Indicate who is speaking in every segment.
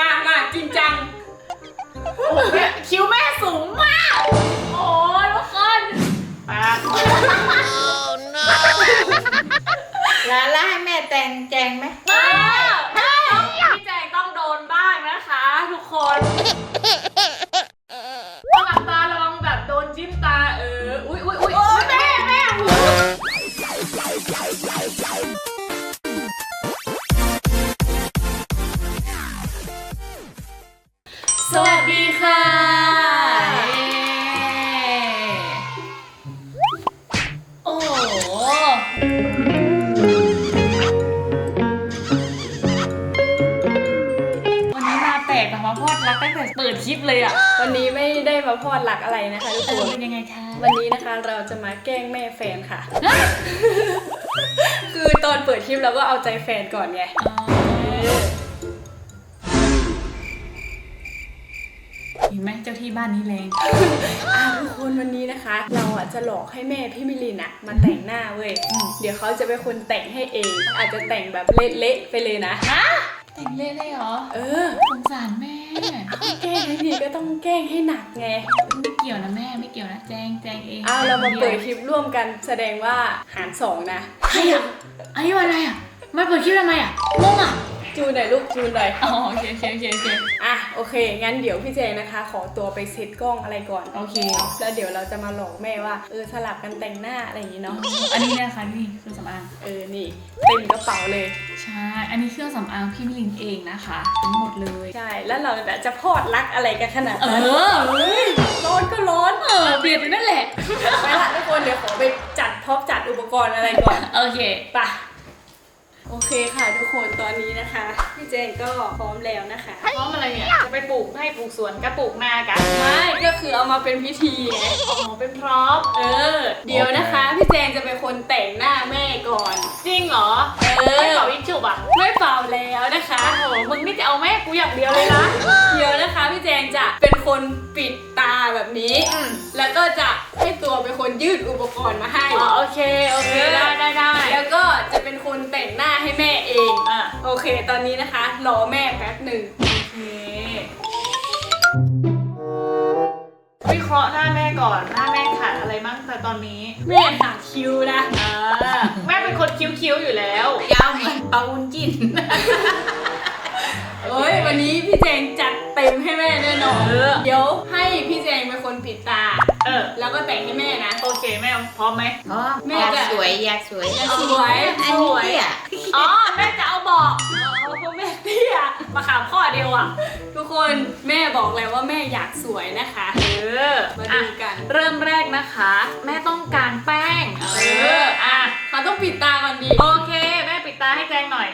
Speaker 1: มามาจริงจังโอ้โหแม่คิ้วแม่สูงมาก โอ้ยทุกคนปาก
Speaker 2: แล้วแล้วให้แม่แต่งแจงไหม
Speaker 1: เออ สวัสดีค่ะ โอ้โหวันนี้มาแปลกกับมาพอดรักตั้งแต่เปิดคลิปเลยอะ
Speaker 3: วันนี้ไม่ได้มาพอดหลักอะไรนะคะทุก
Speaker 1: เอ
Speaker 3: ค
Speaker 1: อน เป็นยังไงคะ
Speaker 3: วันนี้นะคะเราจะมาแกล้งแม่แฟนค่ะ คือตอนเปิดคลิปเราก็เอาใจแฟนก่อนไง
Speaker 1: เห็น ไหมเจ้าที่บ้านนี้แรง
Speaker 3: อ่าทุกคนวันนี้นะคะ เราอะจะหลอกให้แม่พี่มิลินอะมาแต่งหน้าเว้ย
Speaker 1: อืม
Speaker 3: เดี๋ยวเขาจะเป็นคนแต่งให้เอง อาจจะแต่งแบบเละๆไปเลยนะ
Speaker 1: แต่งเล่เลยเหรอ
Speaker 3: เออ
Speaker 1: สงสารแม่
Speaker 3: แกล้งให้ดีก็ต้องแกล้งให้หนักไง
Speaker 1: ไม่เกี่ยวนะแม่ไม่เกี่ยวนะแจงแจงเอง
Speaker 3: อ้าวเรามาเปิดคลิปร่วมกันแสดงว่าหารสองนะ
Speaker 1: ใครอะไอ้วันอะไรอะมาเปิดคลิปทำไมอะงงอะ
Speaker 3: จูนหน่อยลูกจูนหน่อย
Speaker 1: อ๋อโอเคโอเคโอเคโอเค
Speaker 3: อะโอเค งั้นเดี๋ยวพี่เจนะคะ ขอตัวไปเซตกล้องอะไรก่อน
Speaker 1: โอเค
Speaker 3: แล้วเดี๋ยวเราจะมาหลอกแม่ว่าเออสลับกันแต่งหน้าอะไรอย่างงี้เนาะ
Speaker 1: อันนี้นะคะนี่เครื่องสำอาง
Speaker 3: เออนี่เต็มกระเป๋าเลย
Speaker 1: ใช่ อันนี้เครื่องสำอางพี่มิลินเองนะคะทั้งหมดเลย
Speaker 3: ใช่แล้วเราจะพอดรักอะไรกันขนาด
Speaker 1: เอ
Speaker 3: นั้น
Speaker 1: อ
Speaker 3: เฮ้ยร้อนก็ร้อน
Speaker 1: เออเบียดไปนั่นแหละ
Speaker 3: ไปละทุกคนเดี๋ยวขอไปจัดพร็อพจัดอุปกรณ์อะไรก่อน
Speaker 1: โอเค
Speaker 3: ไปะ โอเคค่ะทุกคนตอนนี้นะคะ พี่เจนก็พร้อมแล้วนะคะ
Speaker 1: พร้อมอะไรเนี่ยจะไปปลูกให้ปลูกสวนก็ปลูกนากัน
Speaker 3: ไม่ก็คือเอามาเป็นพิธีไง
Speaker 1: อ๋อเป็นพร็อพ
Speaker 3: เออ เดี๋ยวนะคะ พี่เจนจะเป็นคนแต่งหน้าแม่ก่อน
Speaker 1: จริงเหรอ
Speaker 3: เออ
Speaker 1: ไม่เป่าวิจุบอะ
Speaker 3: ไม่เป่าแล้วนะคะ
Speaker 1: โอ้โหมึงนี่จะเอาแม่กูอย่างเดียวเลยนะ
Speaker 3: เดี๋ยวนะคะ พี่แจงจะเป็น คนปิดตาแบบนี้
Speaker 1: อืม
Speaker 3: แล้วก็จะให้ตัวเป็นคนยืดอุปกรณ์มาให้
Speaker 1: อ๋อโอเคโอเคได้ได้ได้
Speaker 3: แล้วก็จะเป็นคนแต่งหน้าให้แม่เอง
Speaker 1: อะ
Speaker 3: โอเค ตอนนี้นะคะ รอแม่แป๊บหนึ่ง
Speaker 1: โอเควิเคราะห์หน้าแม่ก่อนหน้าแม่ขาดอะไรมั่งแต่ตอนนี้
Speaker 3: แม่หาคิวนะ
Speaker 1: อ่าแม่เป็นคนคิ้วๆอยู่แล้ว
Speaker 2: ยาวเหมือนปลาวุ้นจิ้น
Speaker 3: เอ้ยวันนี้พี่แจงจัด เต็มให้แม่แน่นอน
Speaker 1: เออ
Speaker 3: เดี๋ยวให้พี่แจงเป็นคนปิดตา
Speaker 1: เออ
Speaker 3: แล้วก็แต่งให้แม่นะ
Speaker 1: โอเคแม่พร้อมไหม
Speaker 2: อ๋อ
Speaker 3: แม่
Speaker 2: อยาก
Speaker 3: จะ
Speaker 2: สวยอยากสวย
Speaker 3: อยากสวย
Speaker 2: อัน
Speaker 3: ส
Speaker 2: นี้
Speaker 3: วย
Speaker 2: เนี่ย
Speaker 1: อ๋อแม่จะเอาบอก
Speaker 3: โอ้โหแม่เตี้ย
Speaker 1: มาขามข้อเดียวอะ
Speaker 3: ทุกคนแม่บอกแล้วว่าแม่อยากสวยนะคะ
Speaker 1: เออ
Speaker 3: มาดู
Speaker 1: อะ
Speaker 3: กัน
Speaker 1: เริ่มแรกนะคะ แม่ต้องการแป้ง
Speaker 3: เออ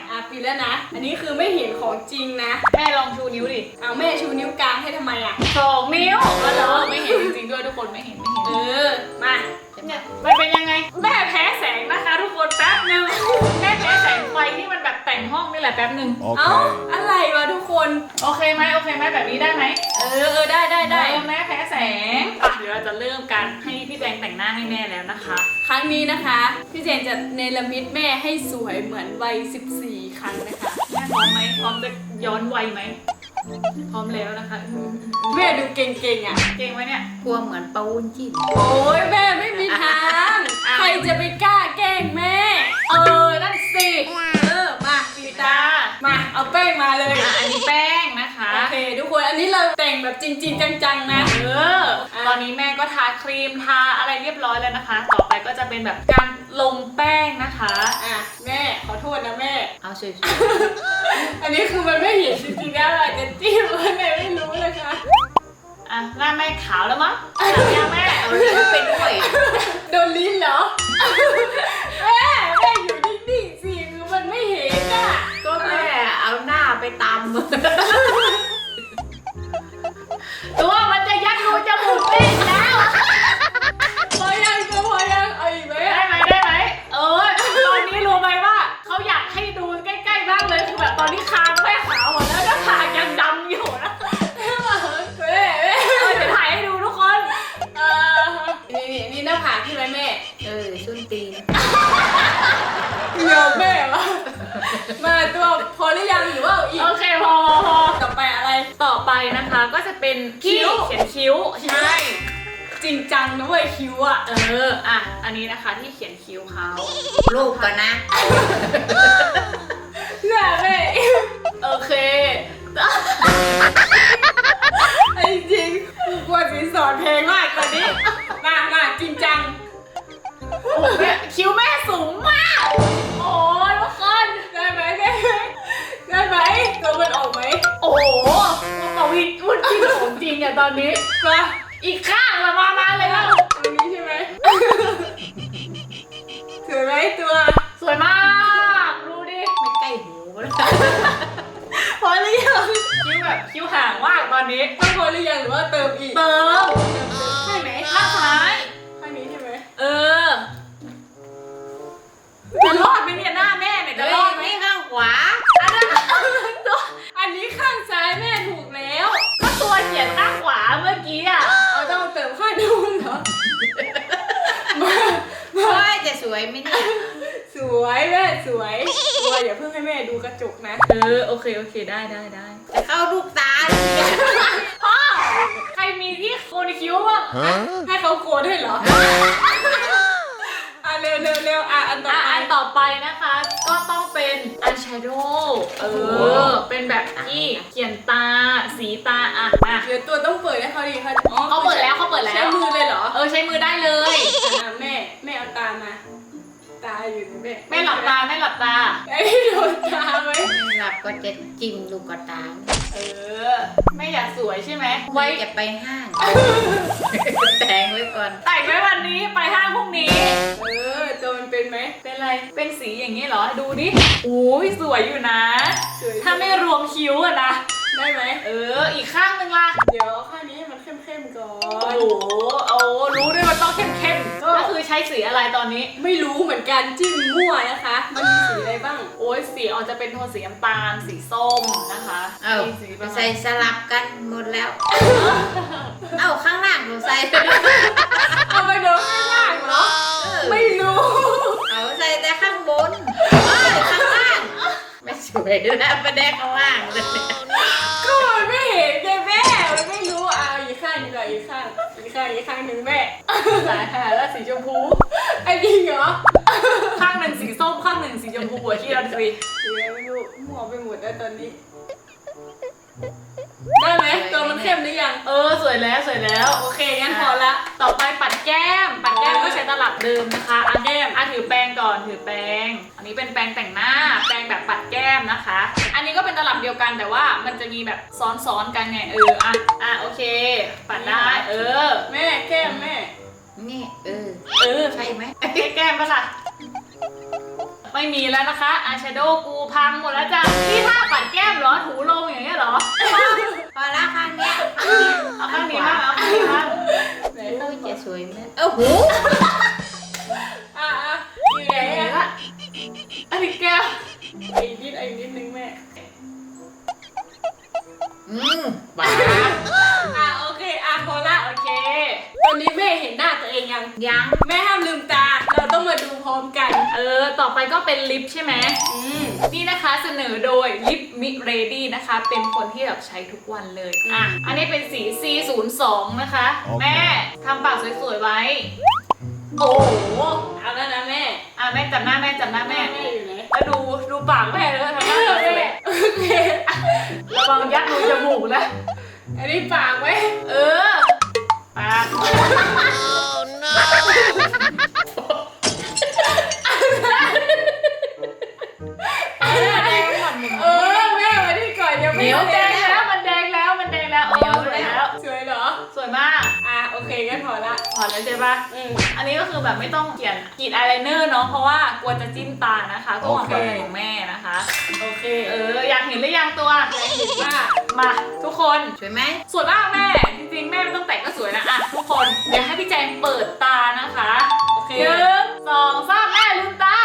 Speaker 1: อย
Speaker 3: อะปิดแล้วนะ อันนี้คือไม่เห็นของจริงนะ
Speaker 1: แม่ลองชูนิ้วดิ
Speaker 3: เอาแม่ชูนิ้วกลางให้ทำไมอะ
Speaker 1: สองนิ้วก็เหรอไม่เห็นจริงๆด้วยทุกคนไม่เห็นไม่เห็น
Speaker 3: เออ มา
Speaker 1: เนี่ยมันเป็นยังไง แม่แพ้แสงนะคะทุกคนแป๊บหนึงแม่แพ้แสงไฟที่มันแบบแต่งห้องนี่แหละแป๊บหนึง
Speaker 3: เอ้า
Speaker 4: Okay.
Speaker 3: อะไรวะทุกคน
Speaker 1: โอเคไหมโอเคไหมแบบนี้ได้ไหม
Speaker 3: เออเออได้ได้ได้
Speaker 1: เออแม่แพ้แสงอะเดี๋ยวเราจะเริ่มกันให้พี่แจงแต่งหน้าให้แม่แล้วนะคะ
Speaker 3: ครั้งนี้นะคะ พี่เจนจะเนรมิตแม่ให้สวยเหมือนวัย 14 ครั้งนะคะ
Speaker 1: แม่พร้อมไหมพร้อมจะย้อนวัยไหม พร้อมแล้วนะคะอืม
Speaker 3: แม่ดูเก่งๆอะ
Speaker 1: เก่งไหมเนี่ย
Speaker 2: กลัวเหมือนปลาวุ้นจิ้น
Speaker 3: โอ้ยแม่ไม่มีทาง
Speaker 1: อ้าว
Speaker 3: ใครจะไปกล้าแกล้งแม่
Speaker 1: เออ นั่นสิ
Speaker 3: เออ มาปิด
Speaker 1: ปิด
Speaker 3: ตา
Speaker 1: ตา
Speaker 3: มาเอาแป้งมาเลย
Speaker 1: อะอันนี้แป้งนะคะ
Speaker 3: โอเคทุกคน อันนี้เราแต่งแบบจริง ๆ จังๆ นะ
Speaker 1: เออ ตอนนี้แม่ก็ทาครีมทาอะไรเรียบร้อยแล้วนะคะ ต่อไปก็จะเป็นแบบการลงแป้งนะคะ
Speaker 3: อะ แม่ขอโทษนะแม่
Speaker 2: เอาสวย
Speaker 3: อันนี้คือมันไม่เห็นจริงๆนะเราอาจจะจิ้มมันแม่ไม่รู้นะคะ
Speaker 1: อะหน้าแม่ขาวแล้วมั้งขาวยังแม่
Speaker 2: ๆเอาลิ้นไปด้วย
Speaker 3: โดนลิ้นเหรอ แม่แม่อยู่นิ่งๆสิคือมันไม่เห็นอะ
Speaker 2: ก็แม่เอาหน้าไปตำ
Speaker 1: นนี้คางแม่ขาวหมดแล้วก็คางยังดำอยู่นะ
Speaker 3: แม่แม่
Speaker 1: เออเดี๋ยวถ่ายให้ดูทุกคน
Speaker 3: เออนี่นี่นี่หน้าผากที่ไหมแม่
Speaker 2: เออชุนตีน
Speaker 3: เดี๋ยวแม่วะมาตัวพอหรือยังหรือว่าเอาอีก
Speaker 1: โอเคพอพอพอนะคะก็จะเป็นที่
Speaker 3: คิ้ว
Speaker 1: เขียนคิ้วใช่
Speaker 3: จริงจังนะเว้ยคิ้วอะ
Speaker 1: เออ อะ อันนี้นะคะที่เขียนคิ้วเขา
Speaker 2: ลูกก่อนนะ
Speaker 3: แม่า
Speaker 1: งมากตอนนี้
Speaker 3: ต้องพอหรือยังหรือว่าเติมอีก
Speaker 1: เติม
Speaker 3: ใช่ไหม
Speaker 1: ข้างซ้าย
Speaker 3: ข้างนี้ใช่ไหม
Speaker 1: เออจะรอดไหมเนี่ยหน้าแม่เนี่ยจะ
Speaker 2: เฮ้
Speaker 1: ร
Speaker 2: ย
Speaker 1: อดไหม
Speaker 2: นี่ข้างขวา
Speaker 1: อันนั้นตัว
Speaker 3: อันนี้ข้างซ้ายแม่ถูกแล้ว
Speaker 1: ก็ตัวเขียนข้างขวาเมื่อกี้อะ
Speaker 3: เอาต้องเติมข้างนู้นเหรอมา
Speaker 2: เฮ้ยจะสวยไหมเนี่ย
Speaker 3: สวยแม่สวยตัวอย่าเพิ่งให้แม่ดูกระจกนะ
Speaker 1: เออโอเคโอเคได้ได้ได้
Speaker 2: จะเข้าลูกตาเนี่ย
Speaker 1: พ่อ ใครมีที่โคนคิ้วบ้าง
Speaker 3: ให้เขาโกนให้เหรอ อะเร็วเร็วเร็วอะอันต่อ
Speaker 1: อะ
Speaker 3: ไป
Speaker 1: อันต่อไปนะคะ ก็ต้องเป็นอันชโดว์เออ เป็นแบบที่เขียนตา สีตาอะมา
Speaker 3: เดี๋ยวตัวต้องเปิดให้เขาดีเขาอ๋อ
Speaker 1: เขาเปิดแล้วเขาเปิดแล้ว
Speaker 3: ใช้มือเลยเหรอ
Speaker 1: เออใช้มือได้เลย
Speaker 3: อะแม่แม่เอาตามา ตาอยู่นะแม่
Speaker 1: แม่หลับตาแม่หลับตา
Speaker 3: ไอ้โดนตาไหม
Speaker 2: ไม่หลับก็จะจิ้มลูกกระตา
Speaker 1: เออ ไม่อยากสวยใช่ไหม
Speaker 2: ไว้
Speaker 1: ไว้
Speaker 2: จะไปห้างแต่งไว้ก่อน
Speaker 1: แต่งไว้วันนี้ไปห้างพรุ่งนี้
Speaker 3: เออตัวมันเป็นไหม
Speaker 1: เป็นไร เป็นสีอย่างนี้เหรอ ดูดิโอ้ยสวยอยู่นะ
Speaker 3: สวย
Speaker 1: ถ้าไม่รวมคิ้วอะนะ
Speaker 3: ได้ไหม
Speaker 1: เออ อีกข้างหนึ่งล่ะ
Speaker 3: เดี๋ยวเอาข้างนี้ให้มันเข้มๆก่อ
Speaker 1: โอ้
Speaker 3: น
Speaker 1: โหโอ้รู้ด้วยมันต้องเข้มๆ ก็คือใช้สีอะไรตอนนี้
Speaker 3: ไม่รู้เหมือนกันจิ้มมั่วนะคะ มันมีสีอะไรบ้าง
Speaker 1: โอ้ยสีออกจะเป็นโทนสีน้ำตาล สีส้มนะคะ
Speaker 2: เอ้า
Speaker 1: มีสีประมาณ
Speaker 2: ใส่สลับกันหมดแล้ว เอ้าข้างล่างหนูใส่ไปด้วย
Speaker 3: เอาไปโดนข้างล่างเหรอ
Speaker 2: เออ
Speaker 3: ไม่รู้
Speaker 2: เอาใส่แต่ข้างบนเอ้ยข้างล่าง ไม่สวยแล้วประแดกข้างล่างเลย
Speaker 3: ก็มันไม่เห็นไงแม่มันไม่รู้อะเอาอีกข้างดีกว่าอีกข้างอีก ข้างอีกข้างหนึ่งแม่
Speaker 1: สายหาแล้วสีชมพู
Speaker 3: ไอ้จริงเหรอ
Speaker 1: ข้างหนึ่งสีส้มข้างหนึ่งสีชมพูหัวที่เราสี
Speaker 3: สีอะไรไม่รู้มั่วไปหมดแล้วตอนนี้ ได้ไหมตัวมันเข้มหรือยัง
Speaker 1: เออสวยแล้วสวยแล้ว
Speaker 3: โอเคงั้นพอละ
Speaker 1: ต่อไปปัดแก้ม ปัดแก้มก็ใช้ตลับเดิมนะคะอะ
Speaker 3: แก้ม
Speaker 1: อะถือแปรงก่อนถือแปรงอันนี้เป็นแปรงแต่งหน้า แปรงแบบปัดแก้มนะคะ อันนี้ก็เป็นตลับเดียวกันแต่ว่ามันจะมีแบบซ้อนๆกันไงเอออะอะโอเค ปัดได้เออ
Speaker 3: แม่แก้มแม่
Speaker 2: นี่เออ
Speaker 1: เออ
Speaker 2: ใช่ไหม
Speaker 1: แก้แก้มปะล่ะ ไม่มีแล้วนะคะอายแชโดว์กูพังหมดแล้วจ้ะนี่ถ้าปัดแก้มเหรอถูลงอย่างเงี้ยเหรอ
Speaker 2: พอละข้างเนี้ย
Speaker 1: เอาข้างนี้บ้างเอาข้างนี้บ้าง
Speaker 3: ไหน
Speaker 2: โอ้
Speaker 3: ข้าง
Speaker 2: ย
Speaker 3: ขวา
Speaker 2: จะสวยไหมเอ้าหู
Speaker 1: ใช่ไหม
Speaker 3: อืม
Speaker 1: นี่นะคะเสนอโดยลิปมิเรดี้นะคะ เป็นคนที่แบบใช้ทุกวันเลยอะอันนี้เป็นสี C02 นะคะแม่ทำปากสวยๆไว้ โอ้โห
Speaker 3: เอาแล้วนะแม่
Speaker 1: อะแม่จับหน้าแม่จับหน้าแม่
Speaker 3: แม่อยู่ไหน
Speaker 1: แล้วดูดูปากแม่เลยทำหน้าสวย
Speaker 3: แม่โอเค
Speaker 1: ๆระวังยัดรูจมูกนะ
Speaker 3: อันนี้ปากไว้
Speaker 1: เออปาก ปะ
Speaker 3: อืม
Speaker 1: อันนี้ก็คือแบบไม่ต้องเขียนกรีดอายไลเนอร์เนาะเพราะว่ากลัวจะจิ้มตานะคะ ก็หวัง
Speaker 3: โอเค
Speaker 1: กับของแม่นะคะ
Speaker 3: โอเค
Speaker 1: เออ อยากเห็นหรือยังตัว
Speaker 3: แม่เห็นว่า
Speaker 1: มาทุกคน
Speaker 2: สวยไหม
Speaker 1: สวยมากแม่ จริงๆ แม่ไม่ต้องแต่งก็สวยนะอะทุกคนเดี๋ยวให้พี่แจงเปิดตานะคะ
Speaker 3: โอเค
Speaker 1: หนึ่งสองสามแม่ลืมตา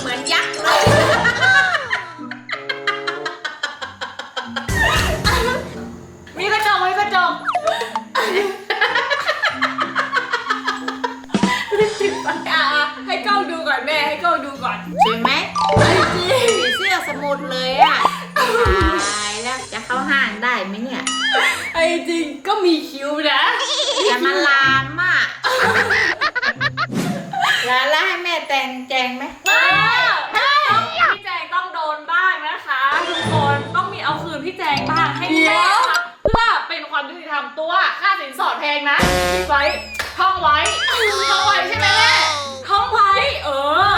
Speaker 2: เหมือนยักษ์เลย
Speaker 1: ก่อนจริ
Speaker 3: ไหมจริงเสื้อสมุดเลยอะตายแล้
Speaker 2: วจะเข้า
Speaker 3: ห้า
Speaker 2: งได้ไหมเนี่ยไอ้จริงก็
Speaker 3: มีคิวนะ
Speaker 2: แต่มานลามอะแล้วแล้วให้แม่แต่งแจงไหม
Speaker 1: ไม่ไม่พี่แจงต้องโดนบ้างนะคะทุกคนต้องมีเอาคืนที่แจงบ้างให้แม่เพื่อเป็นความดีธรรมตัวค่าสินสอดแพงนะคิดไว้ท่องไว้ท่องไว้ใช่ไหมแม่ท่องไว้เออ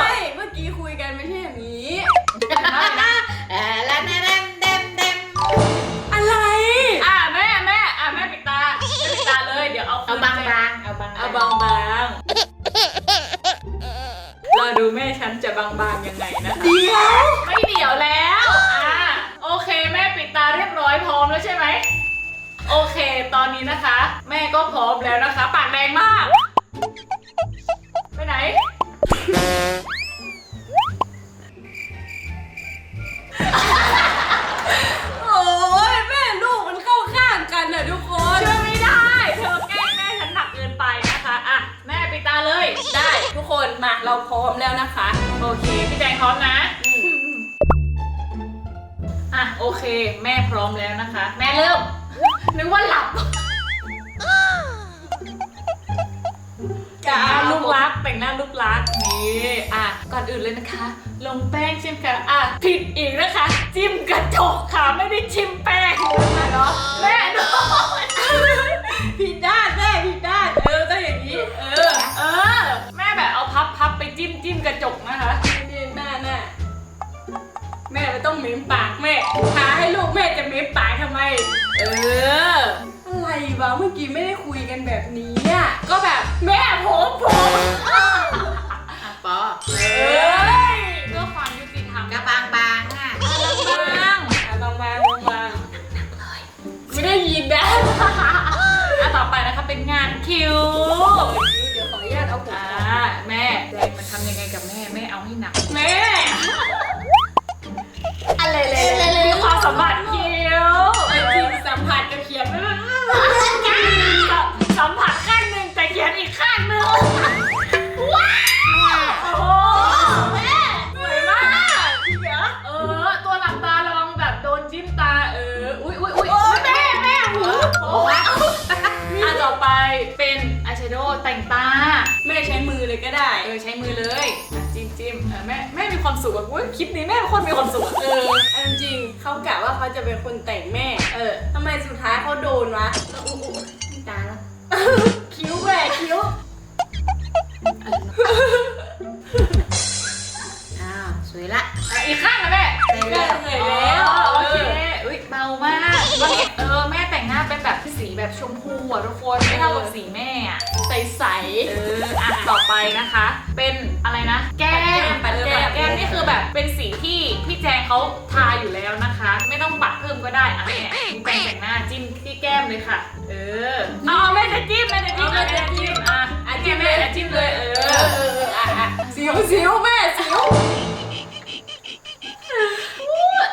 Speaker 2: บางบางๆ
Speaker 1: ยังไงนะ
Speaker 3: เดี๋ยว
Speaker 1: ไม่เดี๋ยวแล้วอะโอเคแม่ปิดตาเรียบร้อยพร้อมแล้วใช่ไหมโอเค ตอนนี้นะคะ แม่ก็พร้อมแล้วนะคะ ปากแดงมาก ไปไหน
Speaker 3: โอ้ยแม่ลูกมันเข้าข้างกันน่ะทุกคน
Speaker 1: ช่วยไม่ได้ เธอแกล้งแม่ฉันหนักเกินไปนะคะ อะ แม่ปิดตาเลย
Speaker 3: ได้ทุกคนมาเราพร้อมแล้วนะคะ
Speaker 1: โอเค พี่แจงพร้อมนะ อะโอเค แม่พร้อมแล้วนะคะ แม่เริ่ม นึกว่าหลับ
Speaker 3: จ้า
Speaker 1: แต่งหน้าลูกรักแต่งหน้าลูกรักนี่อะก่อนอื่นเลยนะคะ ลงแป้งเช่นกันอะผิดอีกนะคะ จิ้มกระจกค่ะไม่ได้ชิมแป้งนะคะเนาะแม่โดน
Speaker 3: ผิดด้านแม่ผิดด้านเออต้องอย่างนี้ เออ
Speaker 1: เออ แม่แบบเอาพับพับไปจิ้มจิ้มกระจกนะคะ
Speaker 3: ต้องเม้มปากแม่ท้าให้ลูกแม่จะเม้มปากทำไม
Speaker 1: เออ
Speaker 3: อะไรวะเมื่อกี้ไม่ได้คุยกันแบบนี้อะ
Speaker 1: ก็แบบแม่ผมผม
Speaker 2: อะปอ
Speaker 1: เอ้ยเพื่อความยุติธรรม
Speaker 2: กระบางบางๆอะ
Speaker 1: บ้าง
Speaker 3: อะบางบางบางบางไม่ได้ยินนะ
Speaker 1: อะต่อไปนะคะเป็นงานคิว โดว์แต่งตา
Speaker 3: แม่ใช้มือเลยก็ได้
Speaker 1: เออใช้มือเลยอะจิ้มจิ้มเออแม่แม่มีความสุขอะอุ๊ยคลิปนี้แม่เป็นคนมีความสุขอะ
Speaker 3: เออเอาจริงๆเขากะว่าเขาจะเป็นคนแต่งแม่
Speaker 1: เออ
Speaker 3: ทำไมสุดท้ายเขาโดนวะ
Speaker 2: อุ๊ยอุ๊ยตายแล้ว
Speaker 3: คิ้วแหวกคิ้ว
Speaker 2: อ้าวสวยละ
Speaker 1: อะอีกข้างนะแม่
Speaker 2: ใส่แล้ว
Speaker 3: เหนื่อยแล้ว
Speaker 1: อ๋อโอเคอุ้ยเบามากวันนี้เออแม่แต่งหน้าเป็นแบบสีแบบชมพูอะทุกคนไม่เท่ากับสีแม่อะ
Speaker 3: ใส
Speaker 1: เอออะต่อไปนะคะ เป็นอะไรนะ แก้ม
Speaker 3: ปัดแก้ม
Speaker 1: เออปัดแก้มนี่คือแบบเป็นสีที่พี่แจงเขาทาอยู่แล้วนะคะ ไม่ต้องปัดเพิ่มก็ได้อะแม่พี่แจงแต่งหน้าจิ้มที่แก้มเลยค่ะ เออเอาเอาแม่จะจิ้มแม่จะจิ้มแม่จะจิ้มอะอะจิ้มแม่อะจิ้มเลยเอ
Speaker 3: ๆเอ
Speaker 1: อ
Speaker 3: อเออเอออะอะสิวสิวแม่สิว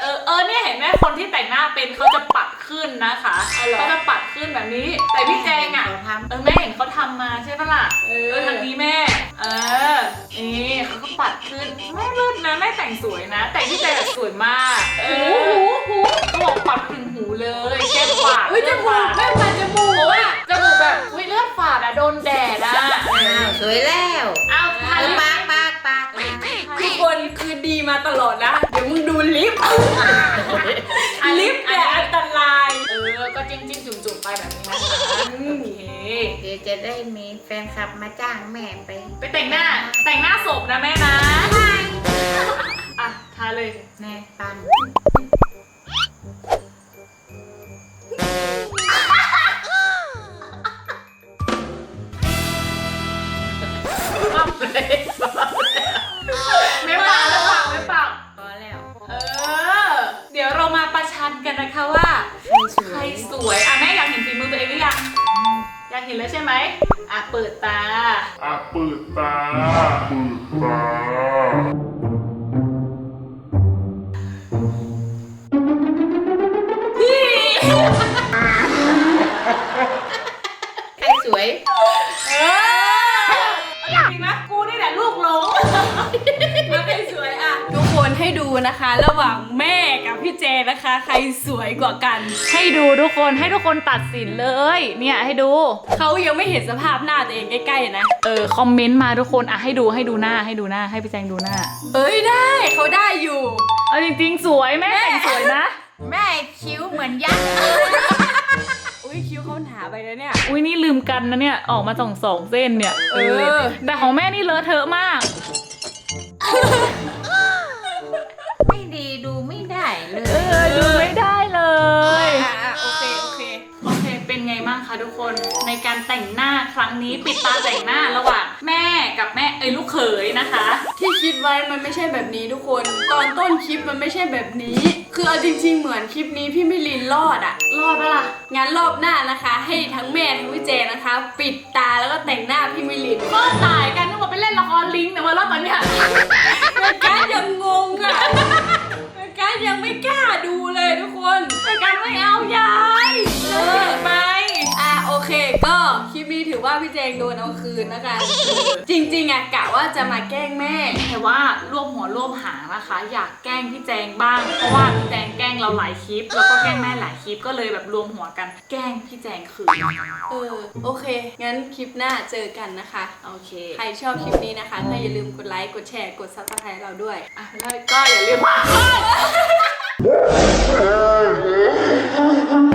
Speaker 1: เออเออเนี่ยเห็นไหมคนที่แต่งหน้าเป็นเขาจะปัดขึ้นนะคะเขาจะปัดขึ้นแบบนี้ แต่พี่แจงอะ
Speaker 2: เขาท
Speaker 1: เออแม่เห็นเขาทำมาใช่ปะล่ะ
Speaker 3: เอ
Speaker 1: เอ
Speaker 3: อ
Speaker 1: อทางนี้แม่ เออนี่เขาก็ปัดขึ้นแม่เลิศนะแม่แต่งสวยนะ แต่งที่แต่งแบบสวยมากเอ
Speaker 3: หู
Speaker 1: อ
Speaker 3: หูหู
Speaker 1: เขาบอกปัดถึงหูเลยแก้มปาก
Speaker 3: อุ้ยจมูกแม่ปัดจมูก
Speaker 1: โอ้ย
Speaker 3: อะ
Speaker 1: จมูกแบบอุ้ยเลือดฝาดอะโดนแดดอะำ
Speaker 2: อ้าวสวยแล้ว
Speaker 1: เอาทา
Speaker 2: เอา
Speaker 1: ลิป
Speaker 2: ปากปากปากปาก
Speaker 3: ทุกคนคือดีมาตลอดนะ เดี๋ยวมึงดูลิฟต์
Speaker 1: อัน
Speaker 3: ลิ
Speaker 1: ลิ
Speaker 3: ฟ
Speaker 1: ป
Speaker 3: ต์
Speaker 1: อัน
Speaker 3: เนี่ย
Speaker 1: นี้
Speaker 3: อันตราย
Speaker 1: เออก็จิ้มจิ้มจุ่มจุ่มไปแบบนี้นะคะ โอเค
Speaker 2: เดี๋ยวจะได้มีแฟนคลับมาจ้างแม่ไป
Speaker 1: ไปแต่งหน้า แต่งหน้าศพนะแม่นะอะ ทาเลย
Speaker 2: แน่ปัน
Speaker 1: นแล้วใช่ไหมอะเปิดตา
Speaker 4: อะเปิดตาเปิดตา
Speaker 2: ใครสวย
Speaker 1: น
Speaker 3: ให้ดูนะคะ ระหว่างแม่กับพี่เจนะคะ ใครสวยกว่ากัน
Speaker 1: ให้ดูทุกคนให้ทุกคนตัดสินเลย เนี่ยให้ดู
Speaker 3: เขายังไม่เห็นสภาพหน้าตัวเองใกล้ๆนะ
Speaker 1: เออคอมเมนต์มาทุกคนอะให้ดูให้ดูหน้าให้ดูหน้าให้พี่แจงดูหน้า
Speaker 3: เอ้ยได้เขาได้อยู่
Speaker 1: เอาจริงๆสวยแม่แต่งสวยนะ
Speaker 2: แม่คิ้วเหมือนยักษ์
Speaker 3: อุ้ยคิ้วเขาหนาไปแล้วเนี่ย
Speaker 1: อุ้ยนี่ลืมกันนะเนี่ยออกมาสองสองเส้นเนี่ย
Speaker 3: เออ
Speaker 1: แต่ของแม่นี่เลอะเทอะมาก
Speaker 2: ไม่ ดูไม่ได้เลย
Speaker 1: เออดูไม่ได้เลย นไงบ้างคะทุกคนในการแต่งหน้าครั้งนี้ปิดตาแต่งหน้าระหว่างแม่กับแม่เอ้ยลูกเขยนะคะ
Speaker 3: ที่คิดไว้มันไม่ใช่แบบนี้ทุกคน ตอนต้นคลิปมันไม่ใช่แบบนี้ คือเอาจริง ๆ เหมือนคลิปนี้พี่มิลินรอดอะ
Speaker 1: รอดปะล่ะ
Speaker 3: งั้นรอบหน้านะคะ ให้ทั้งแม่ทั้งพี่เจนะคะ ปิดตาแล้วก็แต่งหน้าพี่มิลิน
Speaker 1: ก็ตายกันนึกว่าไปเล่นละครลิงแต่ว่ารอบตอนเนี้ย
Speaker 3: แม่การดยังงงอะแม่การดยังไม่กล้าดูเลยทุกคน
Speaker 1: แต่กันไม่เอายาย
Speaker 3: เออไปอะโอ เคก็คลิปนี้ถือว่าพี่เจงโดนเอาคืนนะคะจริงๆอะกะว่าจะมาแกล้งแม่
Speaker 1: แต่ว่ารวบหัวรวบหางนะคะ อยากแกล้งพี่แจงบ้าง เพราะว่าพี่แจงแกล้งเราหลายคลิป แล้วก็แกล้งแม่หลายคลิปก็เลยแบบรวมหัวกัน แกล้งพี่แจงคืน
Speaker 3: เออโอเค งั้นคลิปหน้าเจอกันนะคะ
Speaker 1: โอเค
Speaker 3: ใครชอบคลิปนี้นะคะก็อย่าลืมกดไลค์กดแชร์กด subscribe เราด้วย
Speaker 1: อะแล้วก็อย่าลืม
Speaker 4: Hey, hey.